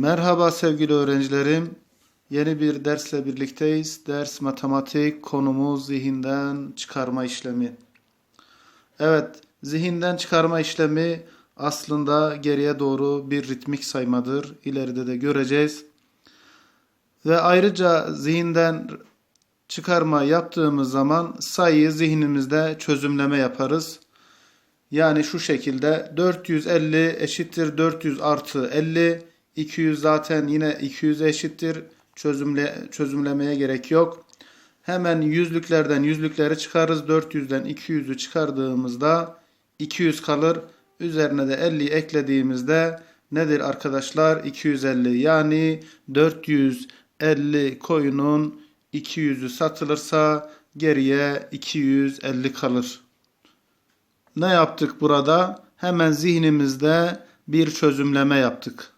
Merhaba sevgili öğrencilerim. Yeni bir dersle birlikteyiz. Ders matematik konumuz zihinden çıkarma işlemi. Evet, zihinden çıkarma işlemi aslında geriye doğru bir ritmik saymadır. İleride de göreceğiz. Ve ayrıca zihinden çıkarma yaptığımız zaman sayıyı zihnimizde çözümleme yaparız. Yani şu şekilde 450 eşittir 400 artı 50. 200 zaten yine 200 eşittir. Çözümle, çözümlemeye gerek yok. Hemen yüzlüklerden yüzlükleri çıkarız. 400'den 200'ü çıkardığımızda 200 kalır. Üzerine de 50 eklediğimizde nedir arkadaşlar? 250 yani 450 koyunun 200'ü satılırsa geriye 250 kalır. Ne yaptık burada? Hemen zihnimizde bir çözümleme yaptık.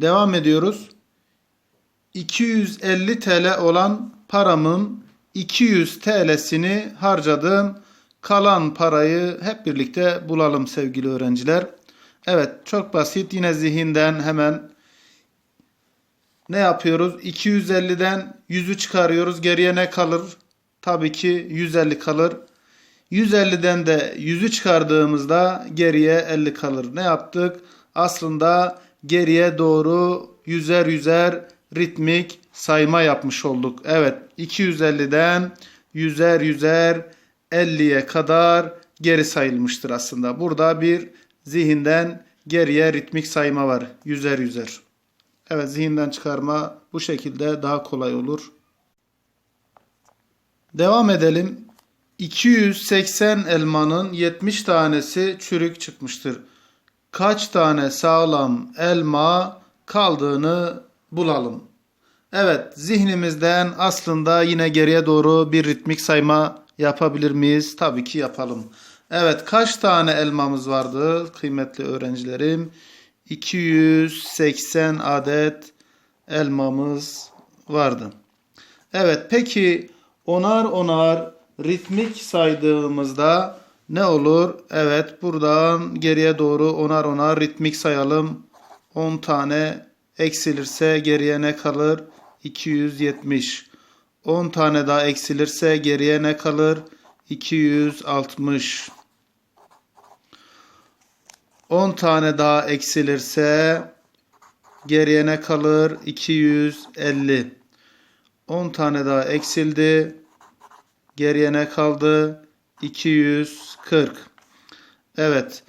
Devam ediyoruz. 250 TL olan paramın 200 TL'sini harcadım. Kalan parayı hep birlikte bulalım sevgili öğrenciler. Evet çok basit yine zihinden hemen ne yapıyoruz? 250'den 100'ü çıkarıyoruz. Geriye ne kalır? Tabii ki 150 kalır. 150'den de 100'ü çıkardığımızda geriye 50 kalır. Ne yaptık? Aslında geriye doğru yüzer yüzer ritmik sayma yapmış olduk. Evet 250'den yüzer yüzer 50'ye kadar geri sayılmıştır aslında. Burada bir zihinden geriye ritmik sayma var. Yüzer yüzer. Evet zihinden çıkarma bu şekilde daha kolay olur. Devam edelim. 280 elmanın 70 tanesi çürük çıkmıştır. Kaç tane sağlam elma kaldığını bulalım. Evet, zihnimizden aslında yine geriye doğru bir ritmik sayma yapabilir miyiz? Tabii ki yapalım. Evet, kaç tane elmamız vardı kıymetli öğrencilerim? 280 adet elmamız vardı. Evet, peki onar onar ritmik saydığımızda ne olur? Evet buradan geriye doğru onar onar ritmik sayalım. 10 tane eksilirse geriye ne kalır? 270. 10 tane daha eksilirse geriye ne kalır? 260. 10 tane daha eksilirse geriye ne kalır? 250. 10 tane daha eksildi. Geriye ne kaldı? 240. Evet.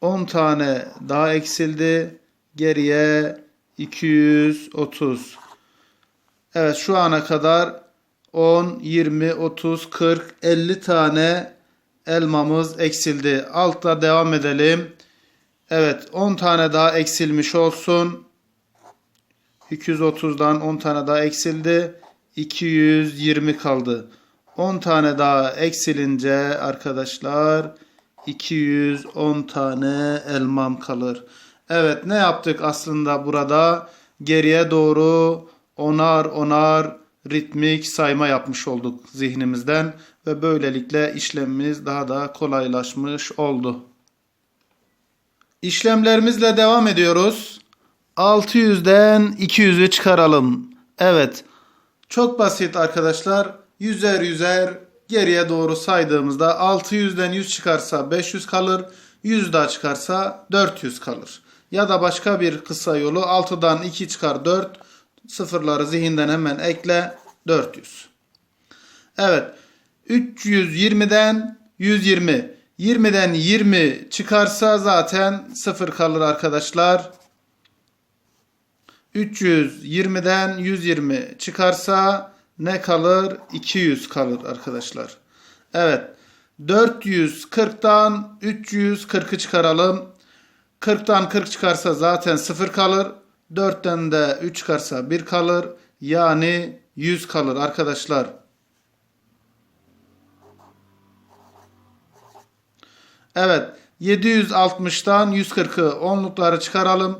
10 tane daha eksildi. Geriye 230. Evet şu ana kadar 10, 20, 30, 40, 50 tane elmamız eksildi. Altta devam edelim. Evet 10 tane daha eksilmiş olsun. 230'dan 10 tane daha eksildi. 220 kaldı. 10 tane daha eksilince arkadaşlar 210 tane elmam kalır. Evet ne yaptık aslında burada? Geriye doğru onar onar ritmik sayma yapmış olduk zihnimizden ve böylelikle işlemimiz daha da kolaylaşmış oldu. İşlemlerimizle devam ediyoruz. 600'den 200'ü çıkaralım. Evet. Çok basit arkadaşlar. Yüzer yüzer geriye doğru saydığımızda 600'den 100 çıkarsa 500 kalır. 100 daha çıkarsa 400 kalır. Ya da başka bir kısa yolu 6'dan 2 çıkar 4. Sıfırları zihinden hemen ekle 400. Evet 320'den 120. 20'den 20 çıkarsa zaten 0 kalır arkadaşlar. 320'den 120 çıkarsa ne kalır? 200 kalır arkadaşlar. Evet. 440'tan 340'ı çıkaralım. 40'tan 40 çıkarsa zaten 0 kalır. 4'ten de 3 çıkarsa 1 kalır. Yani 100 kalır arkadaşlar. Evet. 760'tan 140'ı onlukları çıkaralım.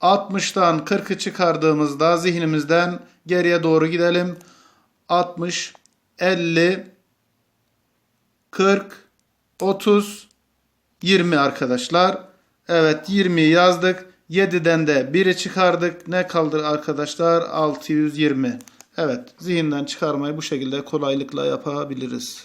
60'tan 40'ı çıkardığımızda zihnimizden geriye doğru gidelim. 60, 50, 40, 30, 20 arkadaşlar. Evet 20'yi yazdık. 7'den de 1'i çıkardık. Ne kaldı arkadaşlar? 620. Evet zihinden çıkarmayı bu şekilde kolaylıkla yapabiliriz.